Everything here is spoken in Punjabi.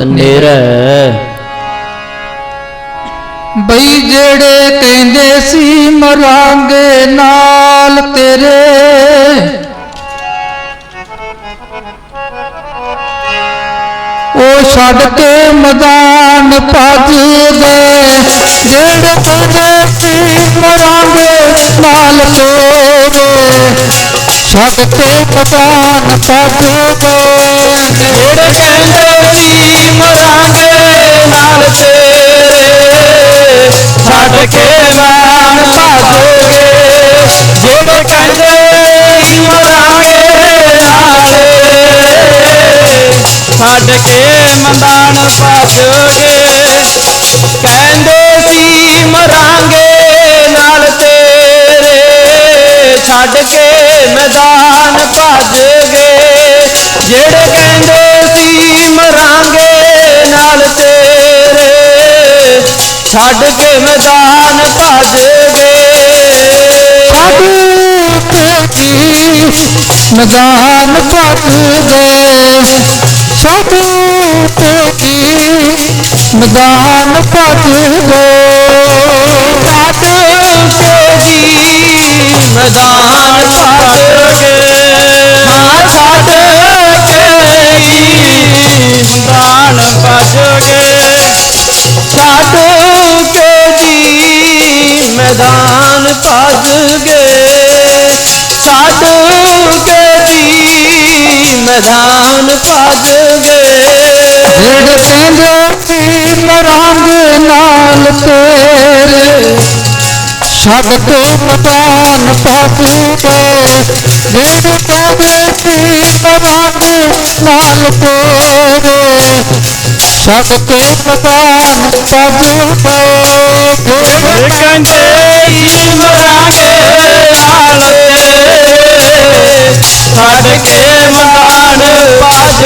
ਬਹੁਤ ਨੇਰੈ ਬਈ ਜਿਹੜੇ ਕਹਿੰਦੇ ਸੀ ਮਰਾਂਗੇ ਨਾਲ ਤੇਰੇ। ਉਹ ਛੱਡ ਕੇ ਮੈਦਾਨ ਭੱਜ ਗਏ ਜਿਹੜੇ ਕਹਿੰਦੇ ਸੀ ਮਰਾਂਗੇ ਨਾਲ ਤੇਰੇ ਛੱਡ ਕੇ ਮੈਦਾਨ ਭੱਜ ਗਏ ਜਿਹੜੇ ਕਹਿੰਦੇ ਕੇ ਮਾਨ ਭਾਜੋਗੇ ਜਿਹੜੇ ਕਹਿੰਦੇ ਮਰਾਂਗੇ ਨਾਲ ਛੱਡ ਕੇ ਮੈਦਾਨ ਭਾਜੋਗੇ, ਕਹਿੰਦੇ ਸੀ ਮਰਾਂਗੇ ਨਾਲ ਤੇਰੇ। ਛੱਡ ਕੇ ਛੱਡ ਕੇ ਮੈਦਾਨ ਭੱਜਗੇ। ਛੱਡ ਕੇ ਮੈਦਾਨ ਭੱਜ ਗਏ ਛੱਡ ਕੇ ਮੈਦਾਨ ਭੱਜ ਗਏ ਛੱਡ ਕੇ ਜੀ ਮੈਦਾਨ ਮੈਦਾਨ ਭੱਜ ਗਏ। ਛੱਡ ਕੇ ਜੀ ਮੈਦਾਨ ਭੱਜ ਗਏ। ਜਿਹੜੇ ਕਹਿੰਦੇ ਸੀ ਮਰਾਂਗੇ ਨਾਲ ਤੇਰੇ। ਛੱਡ ਕੇ ਮੈਦਾਨ ਭੱਜ ਗਏ ਜਿਹੜੇ ਕਹਿੰਦੇ ਸੀ ਨਾਲ ਤੇਰੇ। ਸਭ ਤੋਂ ਪਤਾਨ ਤਜੂ ਪਏ ਗੁਰ ਕੰਦੇ ਈਸ਼ਵਰਾਂ ਦੇ ਨਾਲ ਤੇ ਛੱਡ ਕੇ ਮਾਨ ਪਾਜ